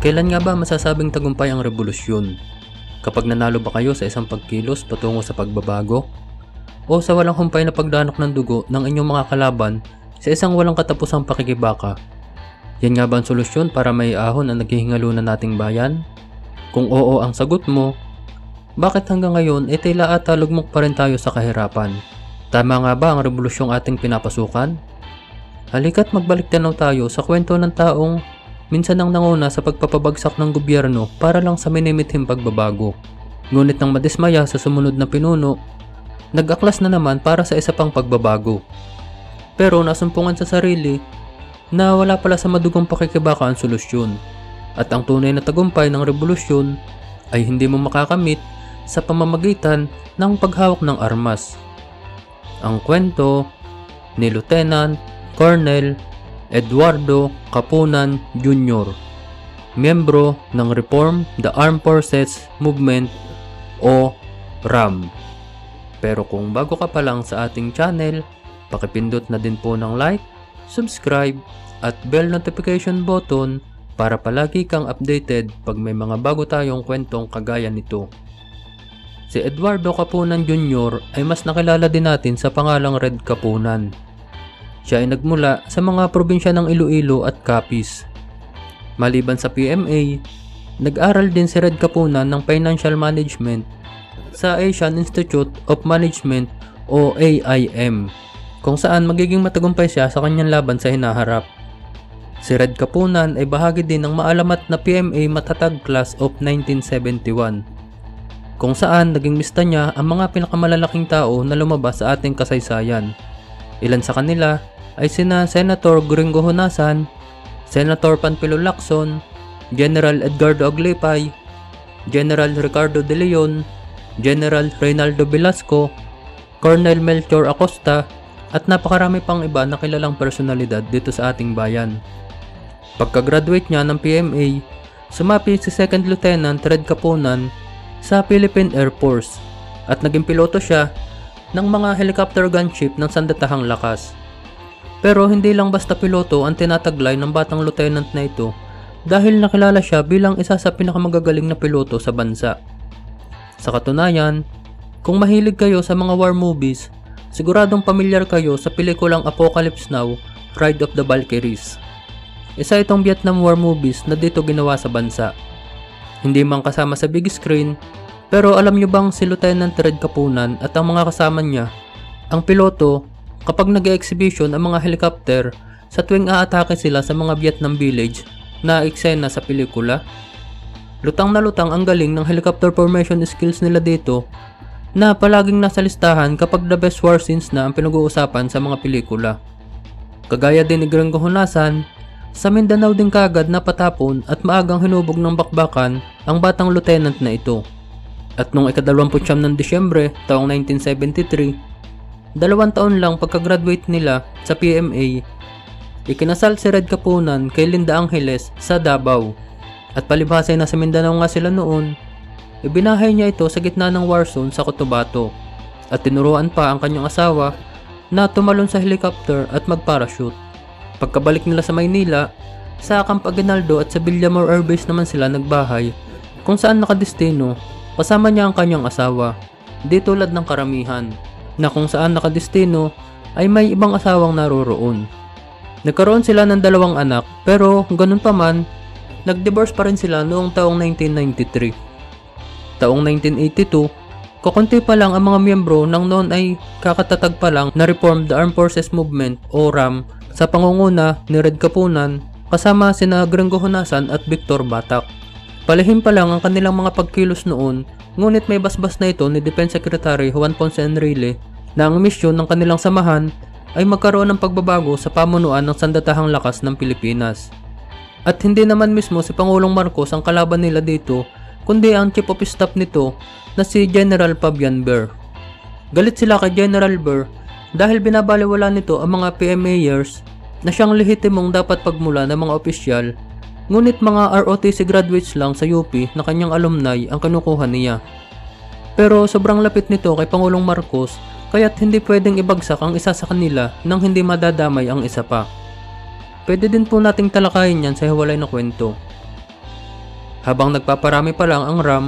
Kailan nga ba masasabing tagumpay ang revolusyon? Kapag nanalo ba kayo sa isang pagkilos patungo sa pagbabago? O sa walang humpay na pagdanok ng dugo ng inyong mga kalaban sa isang walang katapusang pakikibaka? Yan nga ba ang solusyon para may ahon ang naghihingalo na nating bayan? Kung oo ang sagot mo, bakit hanggang ngayon e tila ata lugmok pa rin tayo sa kahirapan? Tama nga ba ang revolusyong ating pinapasukan? Halika't magbalik tanaw tayo sa kwento ng taong minsan nang nanguna sa pagpapabagsak ng gobyerno para lang sa minimithim pagbabago. Ngunit nang madismaya sa sumunod na pinuno, nag-aklas na naman para sa isa pang pagbabago. Pero nasumpungan sa sarili na wala pala sa madugong pakikibaka ang solusyon at ang tunay na tagumpay ng revolusyon ay hindi mo makakamit sa pamamagitan ng paghawak ng armas. Ang kwento ni Lieutenant Colonel Eduardo Capunan Jr., miyembro ng Reform the Armed Forces Movement o RAM. Pero kung bago ka pa lang sa ating channel, pakipindot na din po ng like, subscribe, at bell notification button para palagi kang updated pag may mga bago tayong kwentong kagaya nito. Si Eduardo Capunan Jr. ay mas nakilala din natin sa pangalang Red Capunan. Siya ay nagmula sa mga probinsya ng Iloilo at Capiz. Maliban sa PMA, nag-aral din si Red Capunan ng Financial Management sa Asian Institute of Management o AIM, kung saan magiging matagumpay siya sa kanyang laban sa hinaharap. Si Red Capunan ay bahagi din ng maalamat na PMA Matatag Class of 1971, kung saan naging mista niya ang mga pinakamalalaking tao na lumabas sa ating kasaysayan. Ilan sa kanila ay sina Senator Gringo Honasan, Senator Panfilo Lacson, General Edgardo Aglipay, General Ricardo De Leon, General Reynaldo Velasco, Colonel Melchor Acosta, at napakarami pang iba na kilalang personalidad dito sa ating bayan. Pagka-graduate niya ng PMA, sumapi si Second Lieutenant Red Capunan sa Philippine Air Force at naging piloto siya ng mga helicopter gunship ng sandatahang lakas. Pero hindi lang basta piloto ang tinataglay ng batang lieutenant na ito dahil nakilala siya bilang isa sa pinakamagagaling na piloto sa bansa. Sa katunayan, kung mahilig kayo sa mga war movies, siguradong pamilyar kayo sa pelikulang Apocalypse Now, Ride of the Valkyries. Isa itong Vietnam War movies na dito ginawa sa bansa. Hindi man kasama sa big screen, pero alam nyo bang si Lieutenant Red Capunan at ang mga kasama niya, ang piloto, kapag nag exhibition ang mga helicopter sa tuwing aatake sila sa mga Vietnam village na eksena sa pelikula? Lutang na lutang ang galing ng helicopter formation skills nila dito na palaging nasa listahan kapag the best war scenes na ang pinag-uusapan sa mga pelikula. Kagaya din ni Gringo Honasan, sa Mindanao din kagad napatapon at maagang hinubog ng bakbakan ang batang lieutenant na ito. At noong ikadalawamputsyam ng Disyembre taong 1973, dalawang taon lang pagka-graduate nila sa PMA, ikinasal si Red Capunan kay Linda Angeles sa Davao. At palibhasa na sa Mindanao nga sila noon, ibinahay niya ito sa gitna ng war zone sa Cotabato at tinuruan pa ang kanyang asawa na tumalon sa helicopter at magparachute. Pagkabalik nila sa Maynila, sa Camp Aguinaldo at sa Villamor Air Base naman sila nagbahay kung saan nakadestino kasama niya ang kanyang asawa. Di tulad ng karamihan na kung saan nakadestino ay may ibang asawang naroroon. Nagkaroon sila ng dalawang anak pero ganun pa man, nag-divorce pa rin sila noong taong 1993. Taong 1982, kakunti pa lang ang mga miyembro ng noon ay kakatatag pa lang na Reform the Armed Forces Movement o RAM sa pangunguna ni Red Capunan kasama sina Gringo Honasan at Victor Batak. Palihim pa lang ang kanilang mga pagkilos noon, ngunit may basbas na ito ni Defense Secretary Juan Ponce Enrile na ang misyon ng kanilang samahan ay magkaroon ng pagbabago sa pamunuan ng sandatahang lakas ng Pilipinas. At hindi naman mismo si Pangulong Marcos ang kalaban nila dito, kundi ang Chief of Staff nito na si General Fabian Ber. Galit sila kay General Ber dahil binabaliwala nito ang mga PMAers na siyang lehitimong dapat pagmula ng mga opisyal, ngunit mga ROTC graduates lang sa UP na kanyang alumni ang kinukuha niya. Pero sobrang lapit nito kay Pangulong Marcos kaya't hindi pwedeng ibagsak ang isa sa kanila nang hindi madadamay ang isa pa. Pwede din po nating talakayin yan sa hiwalay na kwento. Habang nagpaparami pa lang ang RAM,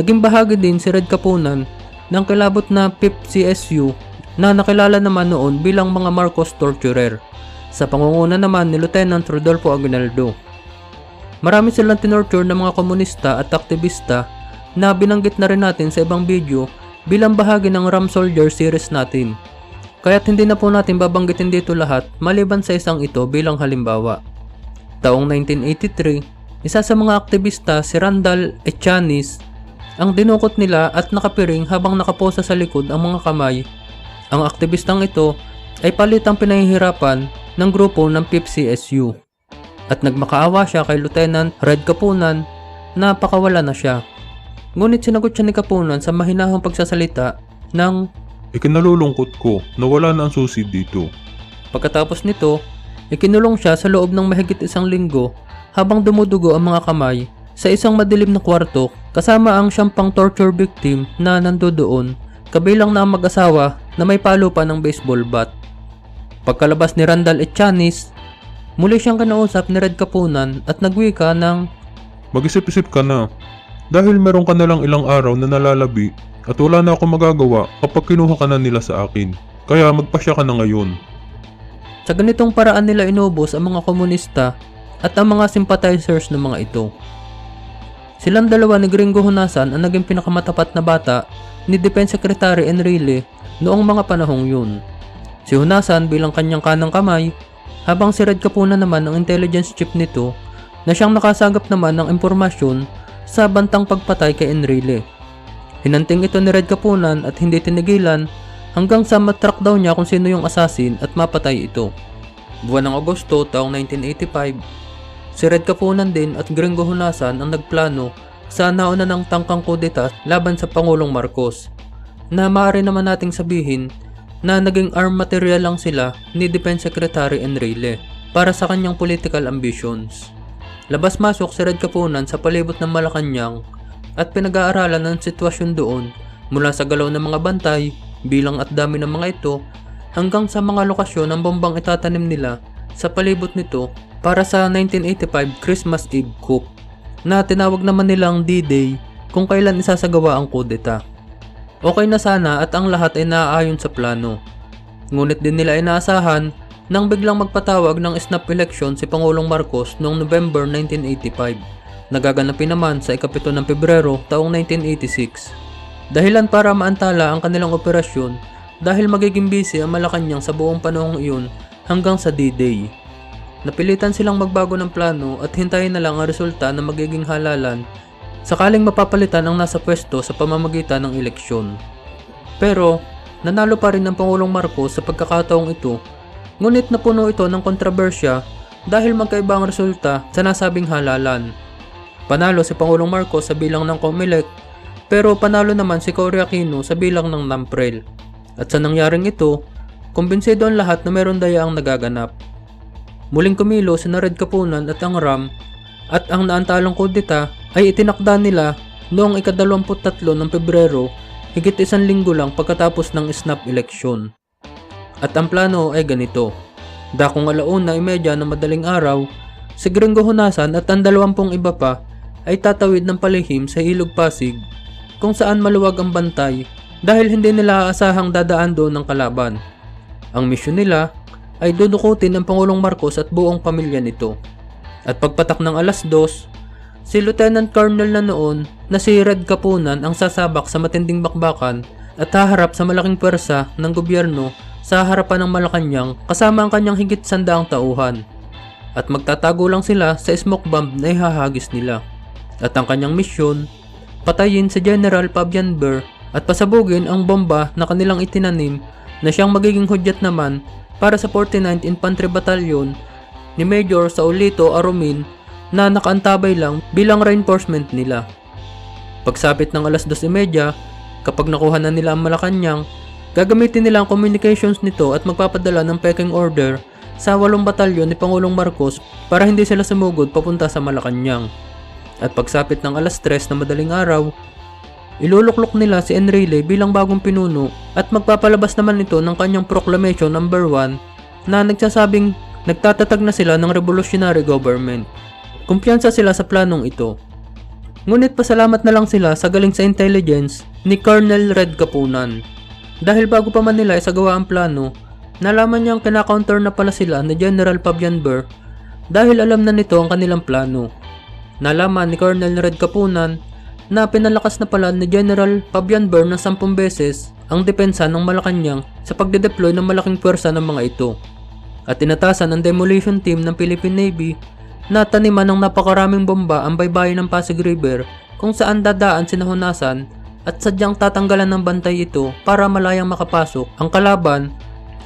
naging bahagi din si Red Kapunan ng kilabot na PIP CSU na nakilala naman noon bilang mga Marcos torturer sa pangunguna naman ni Lieutenant Rodolfo Aguinaldo. Marami silang tinorture ng mga komunista at aktivista na binanggit na rin natin sa ibang video bilang bahagi ng Ram Soldier series natin. Kaya't hindi na po natin babanggitin dito lahat maliban sa isang ito bilang halimbawa. Taong 1983, isa sa mga aktivista si Randall Echanis ang dinukot nila at nakapiring habang nakaposa sa likod ang mga kamay. Ang aktivistang ito ay palitang pinahihirapan ng grupo ng PIPCSU at nagmakaawa siya kay Lieutenant Red Kapunan na pakawala na siya. Ngunit sinagot siya ni Kapunan sa mahinahong pagsasalita ng Ikinalulungkot ko na wala na ang susi dito. Pagkatapos nito, ikinulong siya sa loob ng mahigit isang linggo habang dumudugo ang mga kamay sa isang madilim na kwarto kasama ang siyang pang torture victim na nandoon kabilang na ang mag-asawa na may palo pa ng baseball bat. Pagkalabas ni Randall Echanis, muli siyang kinausap ni Red Kapunan at nagwika ng Mag-isip-isip ka na. Dahil meron ka na lang ilang araw na nalalabi at wala na ako magagawa kapag kinuha ka na nila sa akin. Kaya magpasya ka na ngayon. sa ganitong paraan nila inubos ang mga komunista at ang mga sympathizers ng mga ito. Silang dalawa ni Gringo Hunasan ang naging pinakamatapat na bata ni Defense Secretary Enrile noong mga panahong yun. Si Hunasan bilang kanyang kanang kamay, habang si Red Capuna naman ang intelligence chief nito na siyang nakasagap naman ng impormasyon sa bantang pagpatay kay Enrile. Hinanting ito ni Red Capunan at hindi tinigilan hanggang sa matrack daw niya kung sino yung assassin at mapatay ito. Buwan ng Agosto taong 1985, si Red Capunan din at Gringo Hunasan ang nagplano sa nauna ng tangkang kudeta laban sa Pangulong Marcos na maaari naman nating sabihin na naging arm material lang sila ni Defense Secretary Enrile para sa kanyang political ambitions. Labas-masok si Red Capunan sa palibot ng Malacanang at pinag-aaralan ng sitwasyon doon mula sa galaw ng mga bantay, bilang at dami ng mga ito, hanggang sa mga lokasyon ng bombang itatanim nila sa palibot nito para sa 1985 Christmas Eve coup na tinawag naman nilang D-Day kung kailan isasagawa ang kudeta. Okay na sana at ang lahat ay naaayon sa plano. Ngunit din nila inaasahan nang biglang magpatawag ng snap election si Pangulong Marcos noong November 1985 nagaganapin naman sa ikapito ng Pebrero taong 1986. Dahilan para maantala ang kanilang operasyon dahil magiging busy ang Malacanang sa buong panahong iyon hanggang sa D-Day. Napilitan silang magbago ng plano at hintayin na lang ang resulta ng magiging halalan sakaling mapapalitan ang nasa pwesto sa pamamagitan ng eleksyon. Pero, nanalo pa rin ang Pangulong Marcos sa pagkakataong ito, ngunit napuno ito ng kontrobersya dahil magkaiba ang resulta sa nasabing halalan. Panalo si Pangulong Marcos sa bilang ng Comelec, pero panalo naman si Cory Aquino sa bilang ng NAMPREL. At sa nangyaring ito, kumbinsido ang lahat na meron daya ang nagaganap. Muling kumilo si Red Kapunan at ang RAM at ang naantalong kudita ay itinakda nila noong ika-23 ng Pebrero higit isang linggo lang pagkatapos ng snap election. At ang plano ay ganito. Dakong alauna imedya ng madaling araw, si Gringo Hunasan at ang dalawampung iba pa ay tatawid ng palihim sa Ilog Pasig kung saan maluwag ang bantay dahil hindi nila aasahang dadaan doon ng kalaban. Ang misyon nila ay dudukutin ang Pangulong Marcos at buong pamilya nito. At pagpatak ng alas dos, si Lieutenant Colonel na noon na si Red Kapunan ang sasabak sa matinding bakbakan at haharap sa malaking pwersa ng gobyerno sa harapan ng Malacanang kasama ang kanyang higit sandaang tauhan. At magtatago lang sila sa smoke bomb na ihahagis nila at ang kanyang misyon, patayin si General Fabian Burr at pasabugin ang bomba na kanilang itinanim na siyang magiging hudyat naman para sa 49th Infantry Battalion ni Major Saulito Arumin na nakaantabay lang bilang reinforcement nila. Pagsapit ng alas 12.30, kapag nakuha na nila ang Malacanang, gagamitin nila ang communications nito at magpapadala ng pecking order sa 8 batalyon ni Pangulong Marcos para hindi sila sumugod papunta sa Malacanang. At pagsapit ng alas 3 na madaling araw, iluluklok nila si Enrile bilang bagong pinuno at magpapalabas naman ito ng kanyang proclamation number 1 na nagsasabing nagtatatag na sila ng revolutionary government. Kumpiyansa sila sa planong ito Ngunit pasalamat na lang sila sa galing sa intelligence ni Colonel Red Kapunan. Dahil bago pa man nila isagawa ang plano, nalaman niyang kinakounter na pala sila ni General Fabian Burr dahil alam na nito ang kanilang plano. Nalaman ni Colonel Red Kapunan na pinalakas na pala ni General Fabian Burr ng 10 beses ang depensa ng Malacanang sa pagde-deploy ng malaking puwersa ng mga ito. At tinatasan ang demolition team ng Philippine Navy na taniman ng napakaraming bomba ang baybayin ng Pasig River kung saan dadaan sinahunasan at sadyang tatanggalan ng bantay ito para malayang makapasok ang kalaban.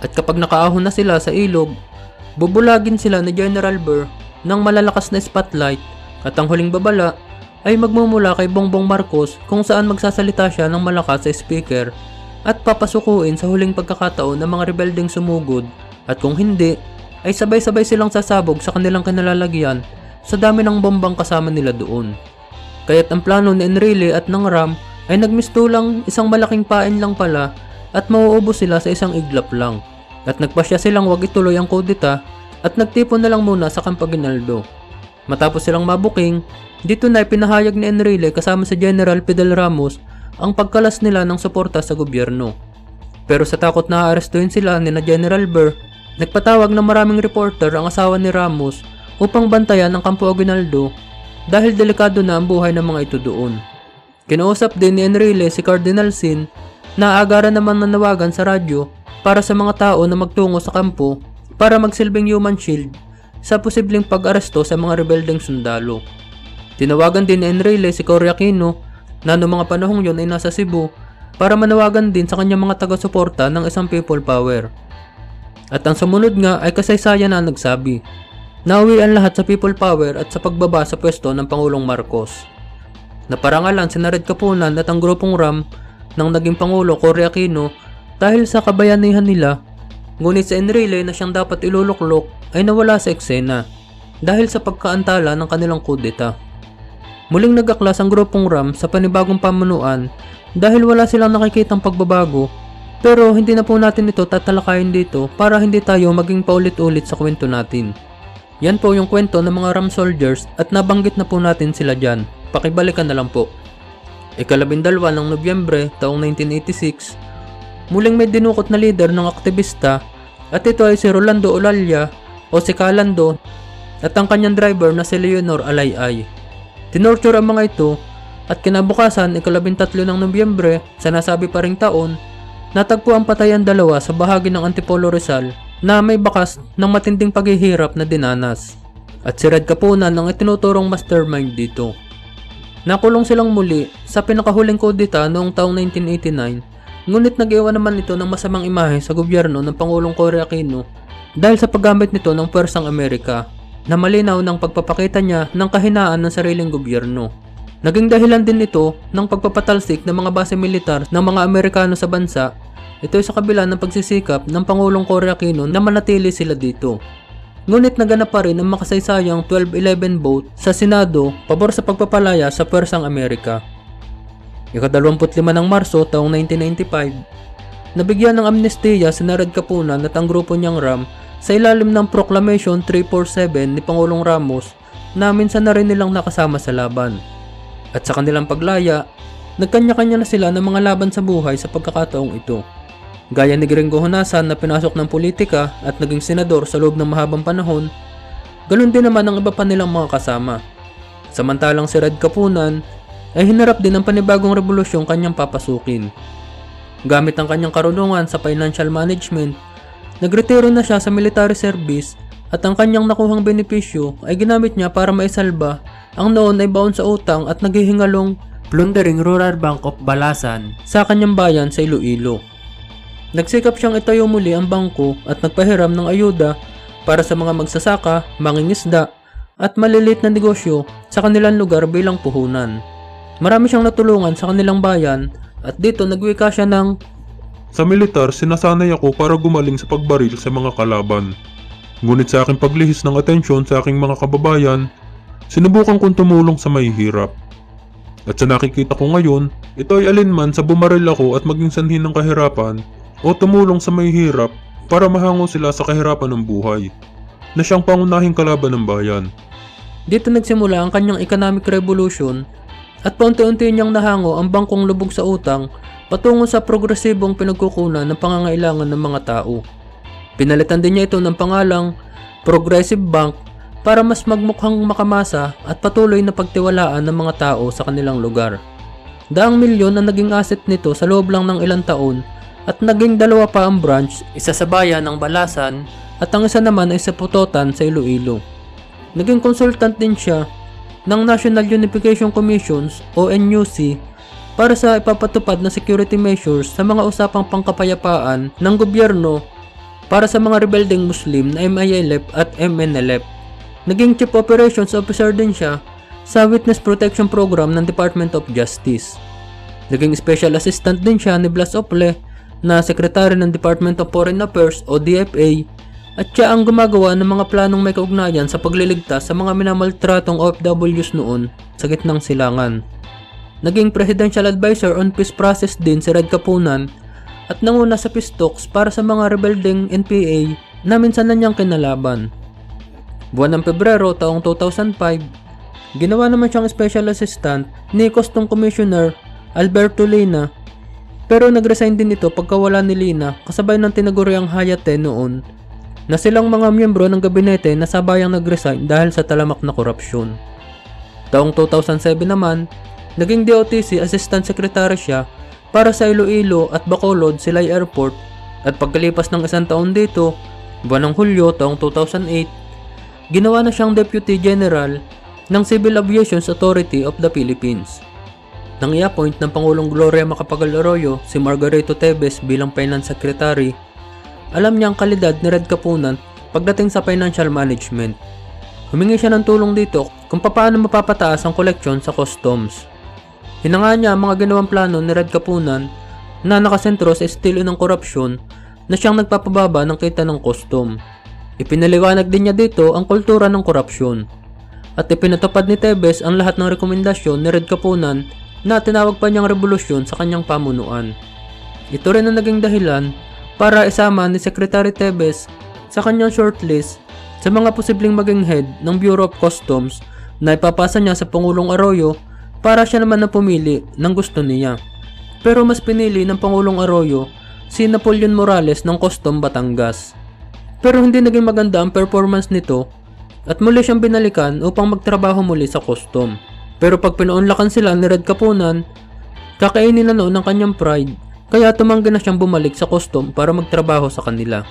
At kapag nakaahon na sila sa ilog, bubulagin sila ni General Burr ng malalakas na spotlight at ang huling babala ay magmumula kay Bongbong Marcos kung saan magsasalita siya ng malakas sa speaker at papasukuin sa huling pagkakataon ng mga rebeldeng sumugod at kung hindi ay sabay-sabay silang sasabog sa kanilang kinalalagyan sa dami ng bombang kasama nila doon. Kaya't ang plano ni Enrile at ng Ram ay nagmistulang isang malaking pain lang pala at mauubos sila sa isang iglap lang. At nagpasya silang wag ituloy ang kudita at nagtipon na lang muna sa Campaginaldo. Matapos silang mabuking, dito na ipinahayag ni Enrile kasama si General Fidel Ramos ang pagkalas nila ng suporta sa gobyerno. Pero sa takot na aarestuhin sila ni na General Burr, nagpatawag ng maraming reporter ang asawa ni Ramos upang bantayan ang Campo Aguinaldo dahil delikado na ang buhay ng mga ito doon. Kinausap din ni Enrile si Cardinal Sin na agaran naman nanawagan sa radyo para sa mga tao na magtungo sa kampo para magsilbing human shield sa posibleng pag-aresto sa mga rebeldeng sundalo. Tinawagan din ni Enrile si Cory Aquino na noong mga panahong yon ay nasa Cebu para manawagan din sa kanyang mga taga-suporta ng isang people power. At ang sumunod nga ay kasaysayan na nagsabi, Nauwi ang lahat sa people power at sa pagbaba sa pwesto ng Pangulong Marcos. Naparangalan si Red Kapunan at ang grupong RAM ng naging Pangulo Cory Aquino dahil sa kabayanihan nila, ngunit sa Enrile na siyang dapat iluluklok ay nawala sa eksena dahil sa pagkaantala ng kanilang kudeta. Muling nagaklas ang grupong RAM sa panibagong pamunuan dahil wala silang nakikitang pagbabago pero hindi na po natin ito tatalakayin dito para hindi tayo maging paulit-ulit sa kwento natin. Yan po yung kwento ng mga RAM soldiers at nabanggit na po natin sila dyan. Pakibalikan na lang po. Ikalabindalwa ng Nobyembre taong 1986, muling may dinukot na leader ng aktivista at ito ay si Rolando Olalia o si Calando at ang kanyang driver na si Leonor Alayay. Tinorture ang mga ito at kinabukasan ikalabintatlo ng Nobyembre sa nasabi pa ring taon, natagpo ang patay ang dalawa sa bahagi ng Antipolo Rizal na may bakas ng matinding paghihirap na dinanas. At si Red Kapunan ang itinuturong mastermind dito. Nakulong silang muli sa pinakahuling kudita noong taong 1989 ngunit nag-iwan naman ito ng masamang imahe sa gobyerno ng Pangulong Cory Aquino dahil sa paggamit nito ng pwersang Amerika na malinaw ng pagpapakita niya ng kahinaan ng sariling gobyerno. Naging dahilan din ito ng pagpapatalsik ng mga base militar ng mga Amerikano sa bansa ito sa kabila ng pagsisikap ng Pangulong Cory na manatili sila dito. Ngunit naganap pa rin ang makasaysayang 12-11 vote sa Senado pabor sa pagpapalaya sa Pwersang Amerika. Ika-25 ng Marso taong 1995, nabigyan ng amnestiya si Red Kapunan at ang grupo niyang RAM sa ilalim ng Proclamation 347 ni Pangulong Ramos na minsan na rin nilang nakasama sa laban. At sa kanilang paglaya, nagkanya-kanya na sila ng mga laban sa buhay sa pagkakataong ito. Gaya ni Gringo Honasan na pinasok ng politika at naging senador sa loob ng mahabang panahon, ganun din naman ang iba pa nilang mga kasama. Samantalang si Red Kapunan ay hinarap din ng panibagong revolusyon kanyang papasukin. Gamit ang kanyang karunungan sa financial management, nagretiro na siya sa military service at ang kanyang nakuhang benepisyo ay ginamit niya para maisalba ang noon ay baon sa utang at naghihingalong plundering Rural Bank of Balasan sa kanyang bayan sa Iloilo. Nagsikap siyang itayo muli ang bangko at nagpahiram ng ayuda para sa mga magsasaka, mangingisda, at malilit na negosyo sa kanilang lugar bilang puhunan. Marami siyang natulungan sa kanilang bayan at dito nagwika siya ng Sa militar, sinasanay ako para gumaling sa pagbaril sa mga kalaban. Ngunit sa aking paglihis ng atensyon sa aking mga kababayan, sinubukan kong tumulong sa mahihirap. At sa nakikita ko ngayon, ito ay alinman sa bumaril ako at maging sanhin ng kahirapan o tumulong sa mahihirap para mahango sila sa kahirapan ng buhay na siyang pangunahing kalaban ng bayan. Dito nagsimula ang kanyang economic revolution at paunti-unti niyang nahango ang bangkong lubog sa utang patungo sa progresibong pinagkukunan ng pangangailangan ng mga tao. Pinalitan din niya ito ng pangalang Progressive Bank para mas magmukhang makamasa at patuloy na pagtiwalaan ng mga tao sa kanilang lugar. Daang milyon ang naging asset nito sa loob lang ng ilang taon at naging dalawa pa ang branch, isa sa bayan ng Balasan at ang isa naman ay sa Putotan sa Iloilo. Naging consultant din siya ng National Unification Commissions o NUC para sa ipapatupad na security measures sa mga usapang pangkapayapaan ng gobyerno para sa mga rebelding Muslim na MILF at MNLF. Naging Chief Operations Officer din siya sa Witness Protection Program ng Department of Justice. Naging Special Assistant din siya ni Blas Ople na Secretary ng Department of Foreign Affairs o DFA at siya ang gumagawa ng mga planong may kaugnayan sa pagliligtas sa mga minamaltratong OFWs noon sa gitnang silangan. Naging Presidential Advisor on Peace Process din si Red Kapunan at nanguna sa talks para sa mga rebelding NPA na minsan na niyang kinalaban. Buwan ng Pebrero taong 2005, ginawa naman siyang Special Assistant ni Custom Commissioner Alberto Lina pero nag-resign din ito pagkawala ni Lina kasabay ng tinaguriang Hayate noon na silang mga miyembro ng gabinete na sabayang nag-resign dahil sa talamak na korupsyon. Taong 2007 naman, naging DOTC Assistant Secretary siya para sa Iloilo at Bacolod Silay Airport at pagkalipas ng isang taon dito, buwan ng Hulyo taong 2008, ginawa na siyang Deputy General ng Civil Aviation Authority of the Philippines. Nang i-appoint ng Pangulong Gloria Macapagal Arroyo si Margarito Tebes bilang Finance Secretary, alam niya ang kalidad ni Red Kapunan pagdating sa financial management. Humingi siya ng tulong dito kung paano mapapataas ang koleksyon sa customs. Hinanga niya ang mga ginawang plano ni Red Kapunan na nakasentro sa estilo ng korupsyon na siyang nagpapababa ng kita ng custom. Ipinaliwanag din niya dito ang kultura ng korupsyon. At ipinatupad ni Tebes ang lahat ng rekomendasyon ni Red Kapunan na tinawag pa niyang revolusyon sa kanyang pamunuan. Ito rin ang naging dahilan para isama ni Secretary Tebes sa kanyang shortlist sa mga posibleng maging head ng Bureau of Customs na ipapasa niya sa Pangulong Arroyo para siya naman na pumili ng gusto niya. Pero mas pinili ng Pangulong Arroyo si Napoleon Morales ng Custom Batangas. Pero hindi naging maganda ang performance nito at muli siyang binalikan upang magtrabaho muli sa custom. Pero pag pinaunlakan sila ni Red Kapunan, kakainin na noon ng kanyang pride kaya tumanggi na siyang bumalik sa custom para magtrabaho sa kanila.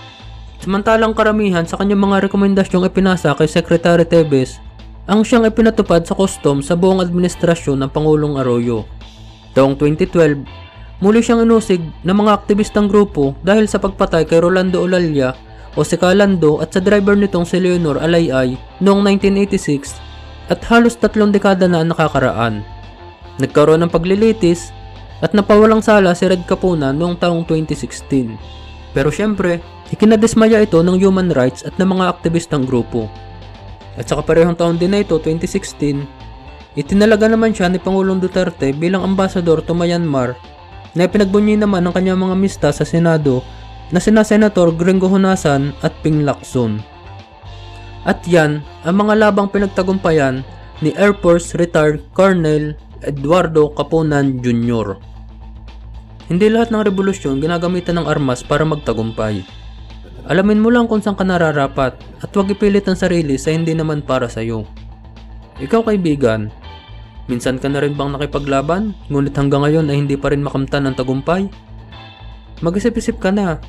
Samantalang karamihan sa kanyang mga rekomendasyong ipinasa kay Secretary Tebes ang siyang ipinatupad sa custom sa buong administrasyon ng Pangulong Arroyo. Taong 2012, muli siyang inusig ng mga aktivistang grupo dahil sa pagpatay kay Rolando Olalia o si Calando at sa driver nitong si Leonor Alayay noong 1986 at halos tatlong dekada na nakakaraan. Nagkaroon ng paglilitis at napawalang sala si Red Capuna noong taong 2016. Pero syempre, ikinadismaya ito ng human rights at ng mga aktivistang grupo. At sa kaparehong taon din na ito, 2016, itinalaga naman siya ni Pangulong Duterte bilang ambasador to Myanmar na pinagbunyi naman ng kanyang mga mista sa Senado na sina Senator Gringo Honasan at Ping Lacson. At yan ang mga labang pinagtagumpayan ni Air Force Retired Colonel Eduardo Caponan Jr. Hindi lahat ng revolusyon ginagamitan ng armas para magtagumpay. Alamin mo lang kung saan ka nararapat at huwag ipilit ang sarili sa hindi naman para sa iyo. Ikaw kaibigan, minsan ka na rin bang nakipaglaban ngunit hanggang ngayon ay hindi pa rin makamtan ang tagumpay? Mag-isip-isip ka na